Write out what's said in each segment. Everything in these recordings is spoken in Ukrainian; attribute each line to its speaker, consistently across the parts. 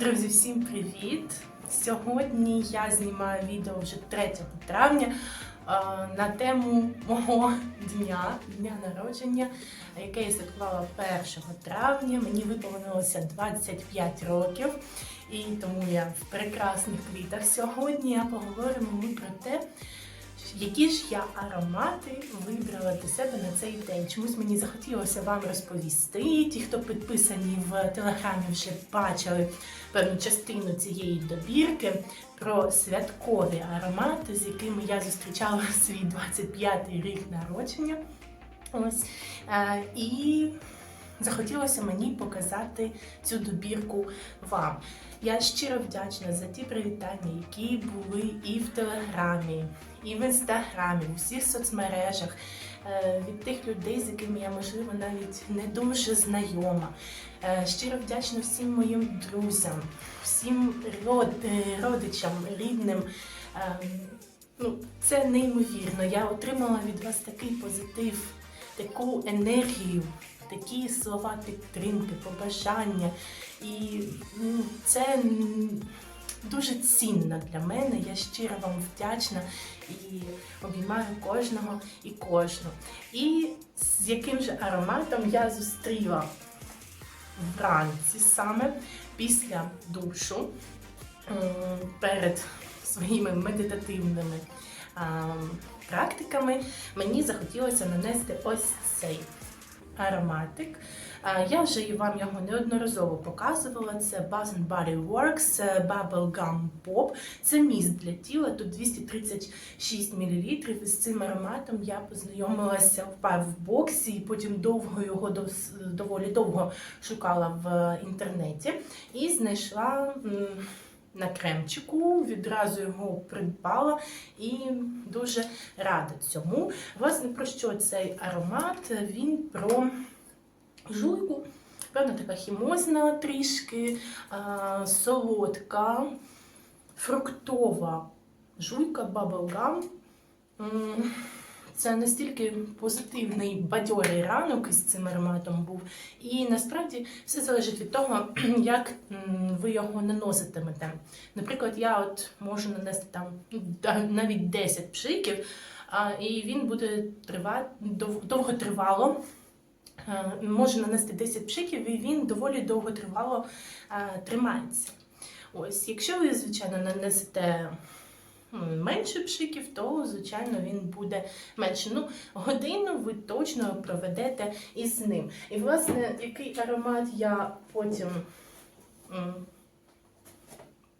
Speaker 1: Друзі, всім привіт! Сьогодні я знімаю відео вже 3 травня на тему мого дня, дня народження, яке я святкувала 1 травня. Мені виповнилося 25 років, і тому я в прекрасних квітах. Сьогодні я поговоримо ми про те, які ж я аромати вибрала для себе на цей день? Чомусь мені захотілося вам розповісти. Ті, хто підписані в телеграмі, вже бачили певну частину цієї добірки про святкові аромати, з якими я зустрічала свій 25-й рік народження. Ось е, і захотілося мені показати цю добірку вам. Я щиро вдячна за ті привітання, які були і в Телеграмі, і в інстаграмі, у всіх соцмережах е, від тих людей, з якими я можливо навіть не дуже знайома. Е, Щиро вдячна всім моїм друзям, всім е, родичам, рідним. Ну, це неймовірно. Я отримала від вас такий позитив, таку енергію, такі слова підтримки, побажання. І це дуже цінно для мене. Я щиро вам вдячна і обіймаю кожного і кожну. І з яким же ароматом я зустріла вранці саме після душу перед своїми медитативними практиками мені захотілося нанести ось цей ароматик. Я вже вам його неодноразово показувала. Це Bath Body Works е, Bubble Gum Pop. Це міст для тіла, тут 236 мл. І з цим ароматом я познайомилася в боксі, і потім довго його доволі довго шукала в інтернеті і знайшла. На кремчику відразу його придбала і дуже рада цьому. Власне, про що цей аромат? Він про жуйку, певно, така хімозна трішки, а, солодка, фруктова жуйка, баблгам. Це настільки позитивний бадьорий ранок із цим ароматом був. І насправді все залежить від того, як ви його наноситимете. Наприклад, я от можу нанести там ну, навіть 10 пшиків, і він буде тривати довготривало. Е, Може нанести 10 пшиків, і він доволі довготривало е, тримається. Ось, якщо ви, звичайно, нанесете менше пшиків, то, звичайно, він буде менше. Ну, годину ви точно проведете із ним. І, власне, який аромат я потім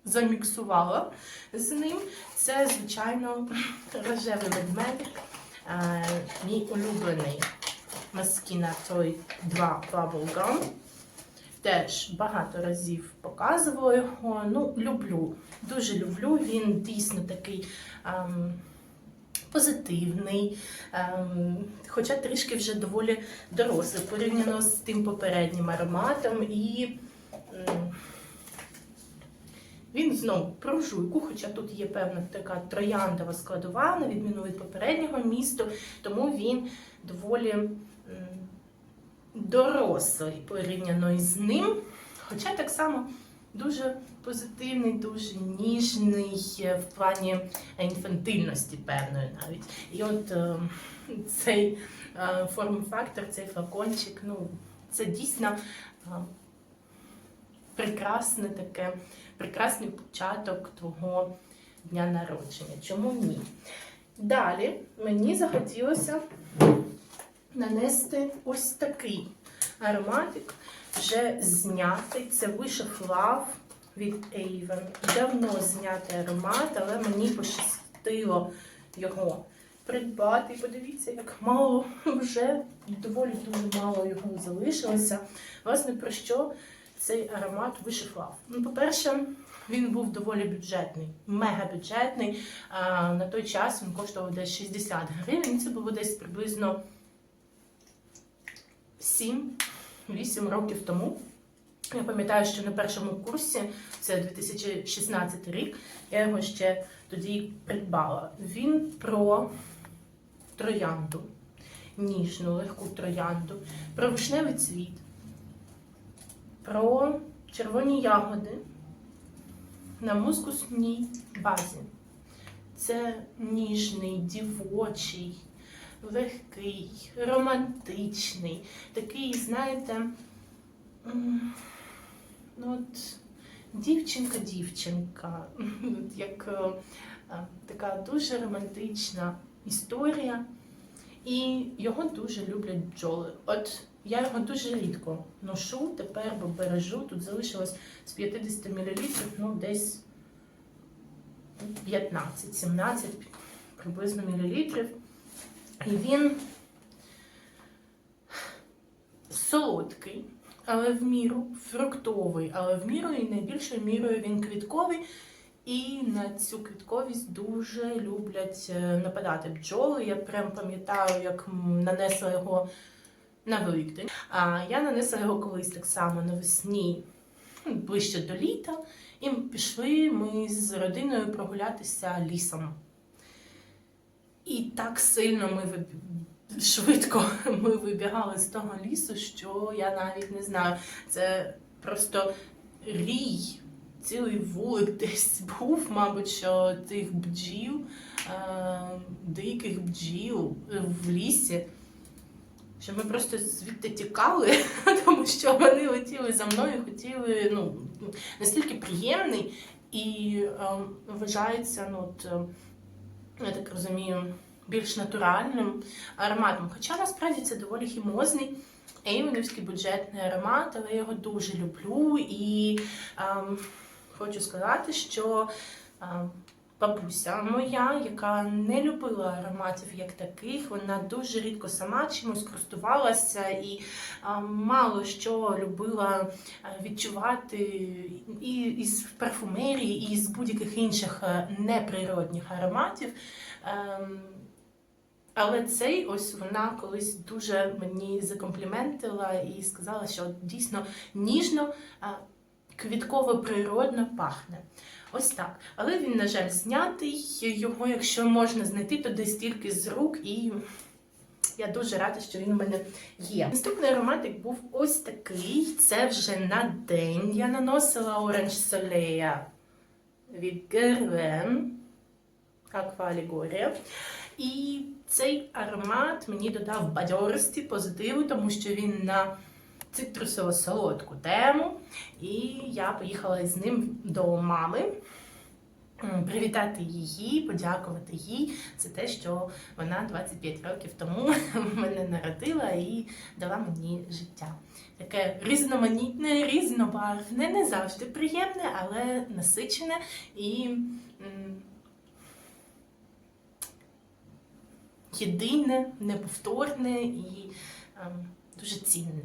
Speaker 1: заміксувала з ним, це, звичайно, рожевий ведмедик, е, мій улюблений. Маскіна той 2 Bubblegum. Теж багато разів показувала його. Ну, люблю, дуже люблю. Він дійсно такий ем, позитивний, ем, хоча трішки вже доволі дорослий, порівняно з тим попереднім ароматом. І ем, він знову про жуйку, хоча тут є певна така трояндова складова, на відміну від попереднього місту, тому він доволі м, дорослий порівняно із ним. Хоча так само дуже позитивний, дуже ніжний в плані інфантильності певної навіть. І от е, цей е, форм-фактор, цей флакончик, ну, це дійсно е, прекрасне таке, прекрасний початок твого дня народження. Чому ні? Далі мені захотілося нанести ось такий ароматик, вже знятий. Це of Love від Avon. Давно знятий аромат, але мені пощастило його придбати. Подивіться, як мало вже доволі дуже мало його залишилося. Власне, про що цей аромат of Love? Ну, по-перше, він був доволі бюджетний, мега бюджетний. А, на той час він коштував десь 60 гривень. Це було десь приблизно 7-8 років тому. Я пам'ятаю, що на першому курсі, це 2016 рік, я його ще тоді придбала. Він про троянду, ніжну, легку троянду, про вишневий цвіт, про червоні ягоди, на мускусній базі. Це ніжний, дівочий, легкий, романтичний, такий, знаєте, ну от дівчинка-дівчинка, як е, е, така дуже романтична історія. І його дуже люблять бджоли. От я його дуже рідко ношу тепер, бо бережу. Тут залишилось з 50 мл, ну десь 15-17 приблизно мілілітрів. І він солодкий, але в міру, фруктовий, але в міру і найбільшою мірою він квітковий. І на цю квітковість дуже люблять е, нападати бджоли. Я прям пам'ятаю, як нанесла його на Великдень. А я нанесла його колись так само навесні, ну, ближче до літа. І пішли ми з родиною прогулятися лісом. І так сильно ми виб- швидко ми вибігали з того лісу, що я навіть не знаю. Це просто рій, цілий вулик десь був, мабуть, що тих бджіл, е, диких бджіл в лісі. Що ми просто звідти тікали, тому що вони летіли за мною, хотіли ну, настільки приємний і е, вважається, ну, от, е, я так розумію, більш натуральним ароматом. Хоча насправді це доволі хімозний еймонівський бюджетний аромат, але я його дуже люблю і ем, хочу сказати, що ем, бабуся моя, яка не любила ароматів як таких, вона дуже рідко сама чимось користувалася і мало що любила відчувати і із парфумерії, і з будь-яких інших е, неприродних ароматів. Ем, але цей ось вона колись дуже мені закомпліментила і сказала, що дійсно ніжно, квітково природно пахне. Ось так. Але він, на жаль, знятий. Його, якщо можна знайти, то десь тільки з рук, і я дуже рада, що він у мене є. Наступний ароматик був ось такий. Це вже на день. Я наносила Orange Soleil від Guerlain. Аквалігорія. І цей аромат мені додав бадьорості, позитиву, тому що він на цитрусово-солодку тему. І я поїхала з ним до мами. Привітати її, подякувати їй за те, що вона 25 років тому мене народила і дала мені життя. Таке різноманітне, різнобарвне, не завжди приємне, але насичене і єдине, неповторне і ем, дуже цінне.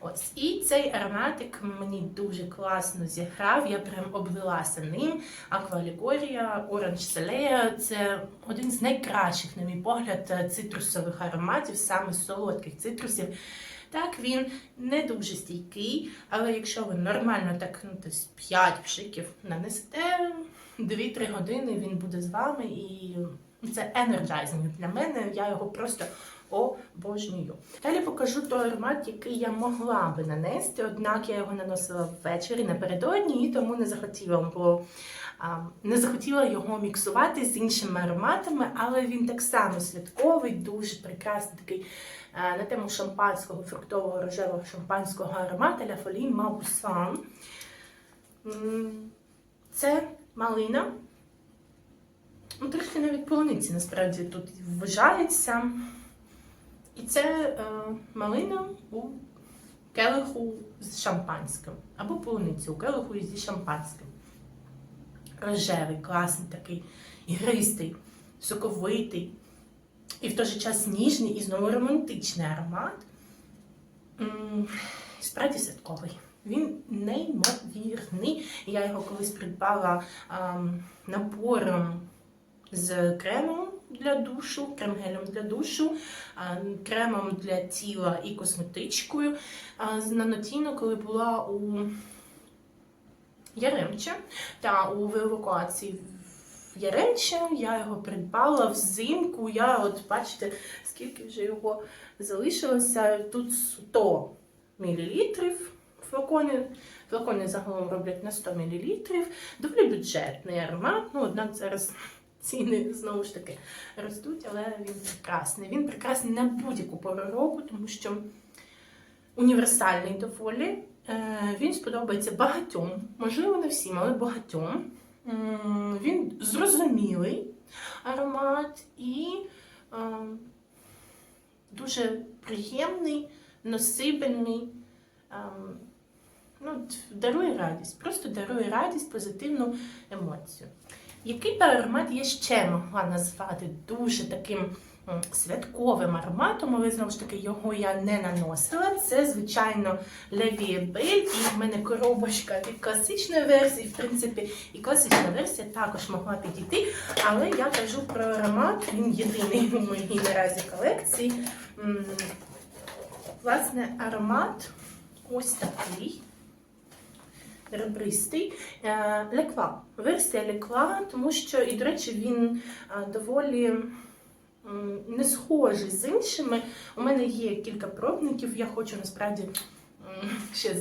Speaker 1: Ось. І цей ароматик мені дуже класно зіграв, я прям облилася ним. Аквалігорія, Orange Soleil – це один з найкращих, на мій погляд, цитрусових ароматів, саме солодких цитрусів. Так, він не дуже стійкий, але якщо ви нормально так ну, десь 5 пшиків нанесете, 2-3 години він буде з вами і це енерджайзинг для мене. Я його просто обожнюю. Далі покажу той аромат, який я могла би нанести, однак я його наносила ввечері напередодні і тому не захотіла, бо а, не захотіла його міксувати з іншими ароматами, але він так само святковий, дуже прекрасний такий а, на тему шампанського, фруктового рожевого шампанського аромата La Folie Mauboussin. Це малина. Ну, трішки навіть полуниці насправді тут вважається. І це е, малина у келиху з шампанським. Або полуниця у келиху зі шампанським. Рожевий, класний такий, ігристий, соковитий. І в той же час ніжний і знову романтичний аромат. Справді святковий. Він неймовірний. Я його колись придбала ам, набором з кремом для душу, крем-гелем для душу, кремом для тіла і косметичкою. А, з коли була у Яремче та у евакуації в Яремче, я його придбала взимку. Я от бачите, скільки вже його залишилося. Тут 100 мл флакони. Флакони загалом роблять на 100 мл. Доволі бюджетний аромат. Ну, однак зараз ціни знову ж таки ростуть, але він прекрасний. Він прекрасний на будь-яку пору року, тому що універсальний доволі. Е, Він сподобається багатьом, можливо, не всім, але багатьом. Він зрозумілий аромат і е, дуже приємний, носибельний. Е, Ну, дарує радість, просто дарує радість, позитивну емоцію. Який аромат я ще могла назвати дуже таким святковим ароматом, але знову ж таки його я не наносила. Це, звичайно, Bell, і в мене коробочка від класичної версії, в принципі, і класична версія також могла підійти. Але я кажу про аромат, він єдиний у моїй наразі колекції. Власне, аромат ось такий. Ребристий Е, леква. Версія леква, тому що, і, до речі, він е, доволі не схожий з іншими. У мене є кілька пробників, я хочу насправді ще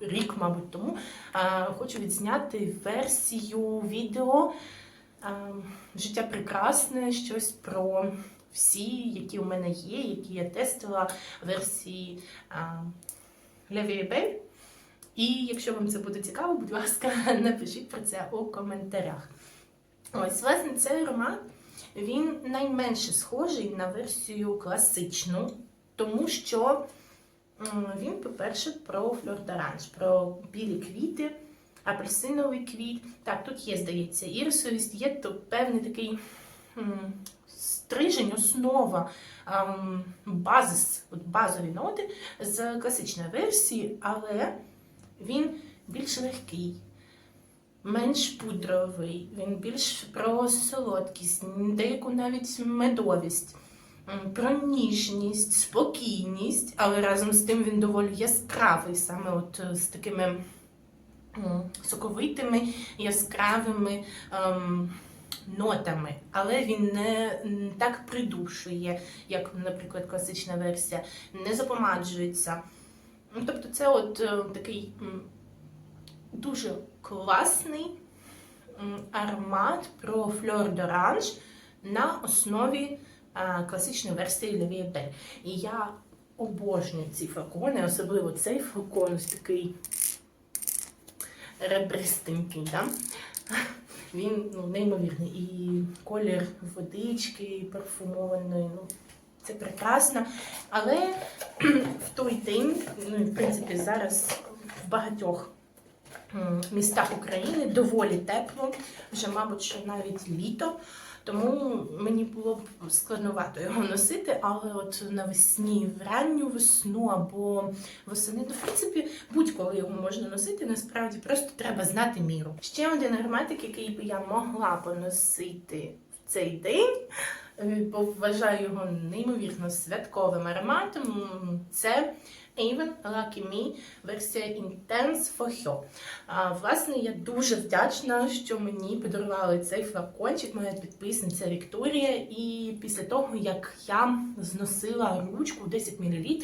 Speaker 1: рік, мабуть, тому е, хочу відзняти версію відео Життя прекрасне, щось про всі, які у мене є, які я тестила версії Леві. І якщо вам це буде цікаво, будь ласка, напишіть про це у коментарях. Ось, власне, цей аромат він найменше схожий на версію класичну, тому що він, по-перше, про фльор-доранж, про білі квіти, апельсиновий квіт. Так, тут є, здається, ірисовість, є тут певний такий стрижень, основа, базис, от базові ноти з класичної версії, але він більш легкий, менш пудровий, він більш про солодкість, деяку навіть медовість, про ніжність, спокійність, але разом з тим він доволі яскравий, саме от е, з такими соковитими, яскравими. ем, Нотами, але він не так придушує, як, наприклад, класична версія, не запомаджується. Ну, Тобто, це от е, такий дуже класний аромат про фльор d'orange на основі е, класичної версії Bell. І я обожнюю ці флакони, особливо цей флакон ось такий ребристенький. Да? Він ну, неймовірний. І колір водички парфумованої. Ну, це прекрасно. Але в той день, ну і в принципі зараз в багатьох містах України доволі тепло, вже, мабуть, що навіть літо. Тому мені було б складновато його носити, але от навесні, в ранню весну або восени, ну, в принципі, будь-коли його можна носити, насправді просто треба знати міру. Ще один ароматик, який би я могла поносити в цей день, е, бо вважаю його неймовірно святковим ароматом. Це Avon Lucky Me версія Intense for Her. А, Власне, я дуже вдячна, що мені подарували цей флакончик, моя підписниця Вікторія. І після того, як я зносила ручку 10 мл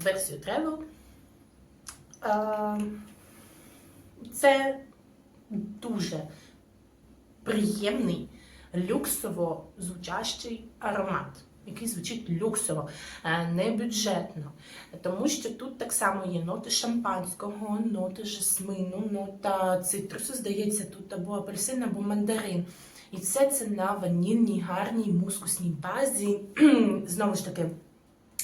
Speaker 1: версію Travel, а, це дуже приємний, люксово звучащий аромат. Який звучить люксово, е, не бюджетно. Тому що тут так само є ноти шампанського, ноти жасмину, нота цитрусу, здається, тут або апельсин, або мандарин. І все це на ванільній, гарній мускусній базі. Знову ж таки,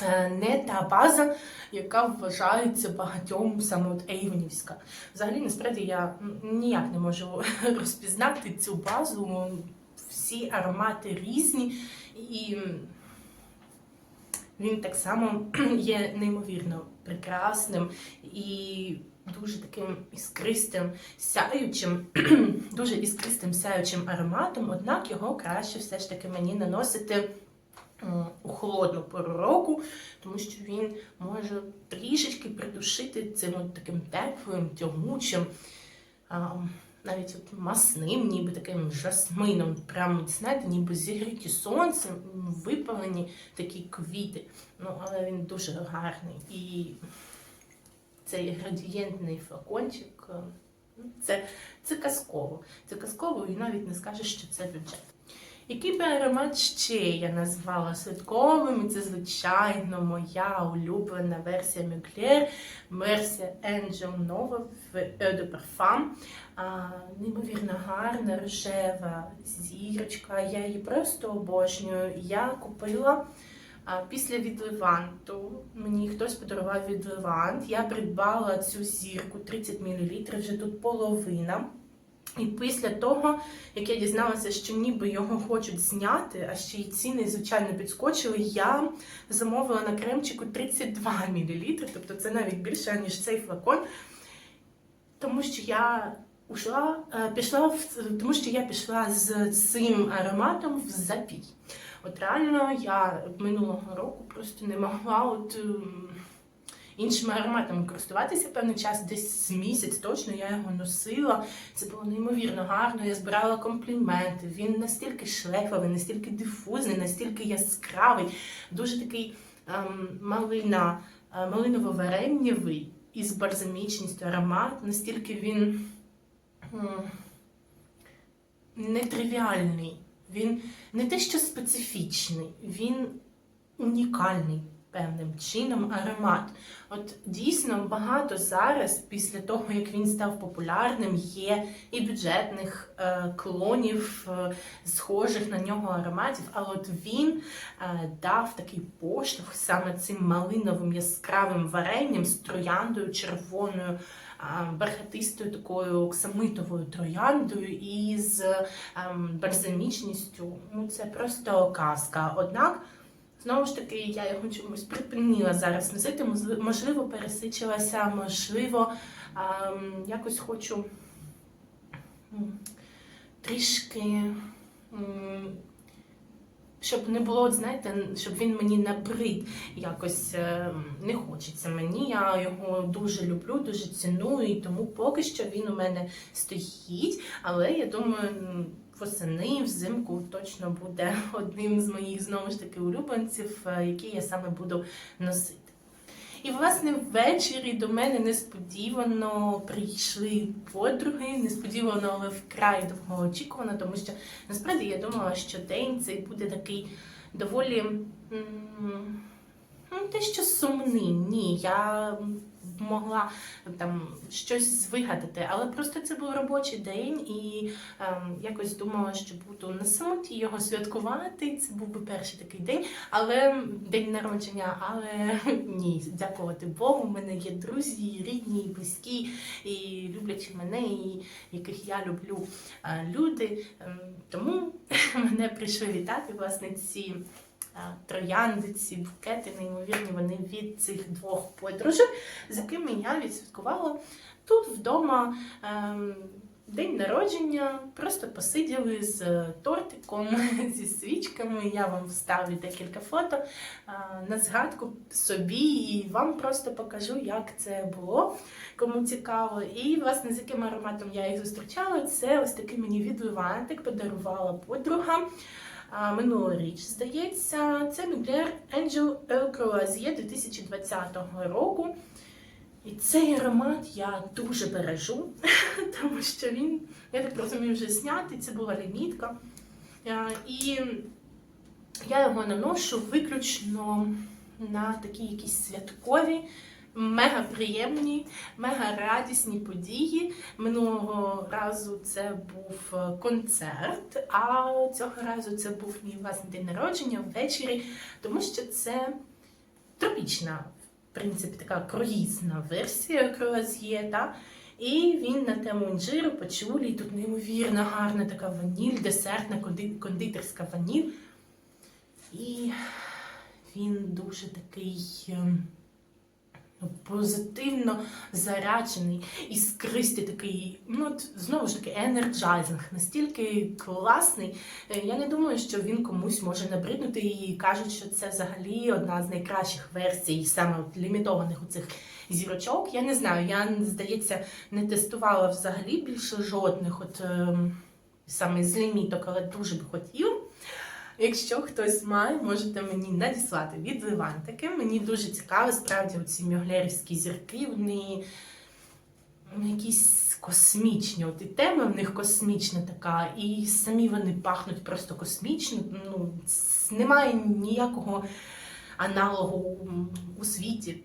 Speaker 1: е, не та база, яка вважається багатьом саме от Ейвенівська. Взагалі, насправді, я ніяк не можу розпізнати цю базу. Всі аромати різні. І він так само є неймовірно прекрасним і дуже таким іскристим, сяючим, дуже іскристим сяючим ароматом, однак його краще все ж таки мені наносити у холодну пору року, тому що він може трішечки придушити цим от таким теплим, тягучим. Навіть от масним, ніби таким жасмином, прямо знаєте, ніби зігріті сонцем, випалені такі квіти. Ну, але він дуже гарний. І цей градієнтний флакончик. е, ну, Це, це казково. Це казково і навіть не скажеш, що це бюджет. Який би аромат ще я назвала святковим? І це, звичайно, моя улюблена версія Mugler, версія Angel Nova в Eau de Parfum. А, неймовірно гарна, рожева зірочка. Я її просто обожнюю. Я купила після відливанту. Мені хтось подарував відливант. Я придбала цю зірку 30 мл, вже тут половина. І після того, як я дізналася, що ніби його хочуть зняти, а ще й ціни, звичайно, підскочили, я замовила на кремчику 32 мл, тобто це навіть більше, ніж цей флакон. Тому що я ушла, е, пішла тому, що я пішла з цим ароматом в запій. От реально я минулого року просто не могла от. Ем, Іншими ароматами користуватися певний час, десь місяць точно я його носила. Це було неймовірно гарно. Я збирала компліменти. Він настільки шлейфовий, настільки дифузний, настільки яскравий, дуже такий ем, малина, е, малиново-вареннєвий із бальзамічністю аромат, настільки він м, нетривіальний. Він не те, що специфічний, він унікальний певним чином аромат. От дійсно багато зараз, після того як він став популярним, є і бюджетних е, клонів, е, схожих на нього ароматів. Але от він е, дав такий поштовх саме цим малиновим яскравим варенням з трояндою червоною. а, Бархатистою такою оксамитовою трояндою і з ем, бальзамічністю. Ну це просто казка. Однак Знову ж таки, я його чомусь припинила зараз носити, можливо, пересичилася, можливо, ем, якось хочу трішки, щоб не було, знаєте, щоб він мені набрид якось е, не хочеться мені. Я його дуже люблю, дуже ціную, і тому поки що він у мене стоїть. Але я думаю, восени, взимку точно буде одним з моїх знову ж таки улюбленців, е, який я саме буду носити. І, власне, ввечері до мене несподівано прийшли подруги, несподівано, але вкрай довгоочікувано, тому що насправді я думала, що день цей буде такий доволі м, ну, те, що сумний. Ні, я могла там щось вигадати, але просто це був робочий день, і ем, якось думала, що буду на самоті його святкувати. Це був би перший такий день, але день народження. Але ні, дякувати Богу. У мене є друзі, рідні, близькі, і люблячі мене, і яких я люблю е, люди. Ем, Тому мене прийшли вітати власне ці. Е, Троянди, ці букети, неймовірні, вони від цих двох подружок, з якими я відсвяткувала тут вдома ем, день народження. Просто посиділи з тортиком, зі свічками. Я вам вставлю декілька фото е, на згадку собі і вам просто покажу, як це було, кому цікаво. І власне з яким ароматом я їх зустрічала, це ось такий мені відливантик подарувала подруга. Минулоріч, здається, це Mugler Angel Eau Croisier 2020 року. І цей аромат я дуже бережу, тому що він, я так розумію, вже знятий, це була лімітка. І я його наношу виключно на такі якісь святкові, мега приємні, мега радісні події. Минулого разу це був е, концерт, а цього разу це був мій власний день народження ввечері, тому що це тропічна, в принципі, така круїзна версія круаз'є, та? І він на тему інжиру, пачулі, і тут неймовірно гарна така ваніль, десертна кондитерська ваніль. І він дуже такий ем, позитивно заряджений, іскристий такий, ну от, знову ж таки, енерджайзинг, настільки класний. Е, Я не думаю, що він комусь може набриднути і кажуть, що це взагалі одна з найкращих версій, саме от лімітованих у цих зірочок. Я не знаю, я здається не тестувала взагалі більше жодних, от ем, саме з ліміток, але дуже б хотів. Якщо хтось має, можете мені надіслати від Левантики. Мені дуже цікаво, справді ці мюглерівські зірки, вони якісь космічні. От і тема в них космічна така, і самі вони пахнуть просто космічно. Ну, немає ніякого аналогу у світі.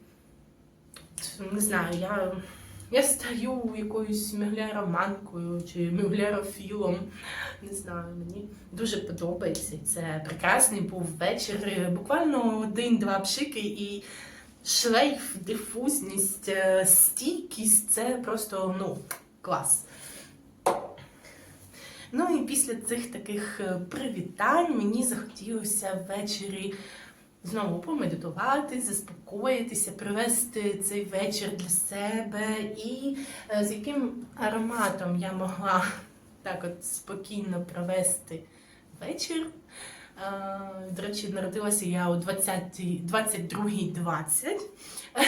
Speaker 1: Не знаю, я, я стаю якоюсь мюглероманкою чи мюглерофілом. Не знаю, мені дуже подобається. Це прекрасний був вечір. Буквально один-два пшики і шлейф, дифузність, е, стійкість це просто ну, клас. Ну і після цих таких е, привітань мені захотілося ввечері знову помедитувати, заспокоїтися, привести цей вечір для себе і е, з яким ароматом я могла так от спокійно провести вечір. Е, До речі, народилася я 20 22.20.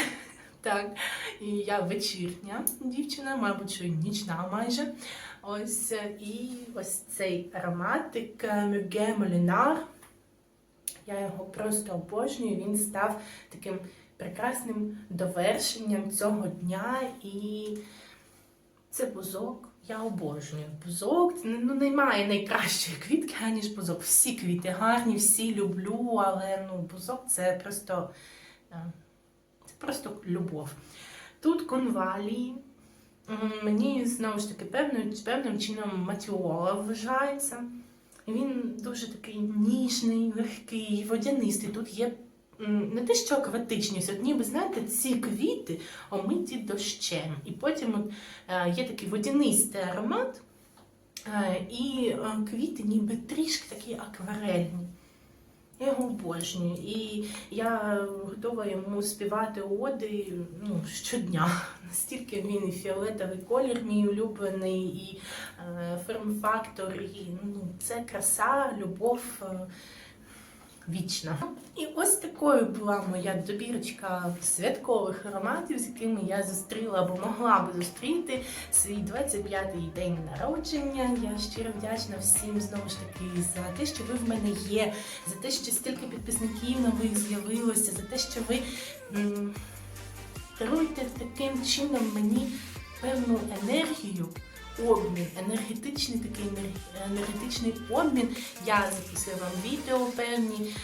Speaker 1: Так, і я вечірня дівчина, мабуть, що нічна майже. Ось е, і ось цей ароматик Мюге Молінар. Я його просто обожнюю. Він став таким прекрасним довершенням цього дня. І це бузок. Я обожнюю бузок. Ну, немає найкращої квітки, аніж бузок. Всі квіти гарні, всі люблю, але ну, бузок це просто, е, це просто любов. Тут конвалії. Мені знову ж таки певним, певним чином матіола вважається. Він дуже такий ніжний, легкий, водянистий. Тут є не те, що акватичність, от ніби знаєте, ці квіти омиті дощем. І потім от, е, є такий водянистий аромат, е, і е, квіти ніби трішки такі акварельні. Я його обожнюю. І я готова йому співати оди ну, щодня. Настільки він і фіолетовий колір, мій улюблений, і е, форм-фактор, і ну, це краса, любов е, вічна. І ось такою була моя добірочка святкових ароматів, з якими я зустріла або могла би зустріти свій 25-й день народження. Я щиро вдячна всім знову ж таки за те, що ви в мене є, за те, що стільки підписників нових з'явилося, за те, що ви даруєте таким чином мені певну енергію. Обмін, енергетичний такий енергетичний обмін. Я записую вам відео певні,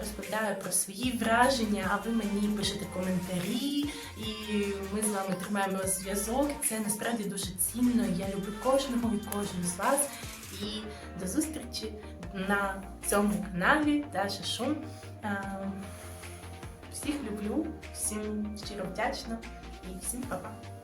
Speaker 1: розповідаю про свої враження, а ви мені пишете коментарі, і ми з вами тримаємо зв'язок. Це насправді дуже цінно. Я люблю кожного і кожну з вас. І до зустрічі на цьому каналі Даша Шум. Всіх люблю, всім щиро вдячна і всім па-па.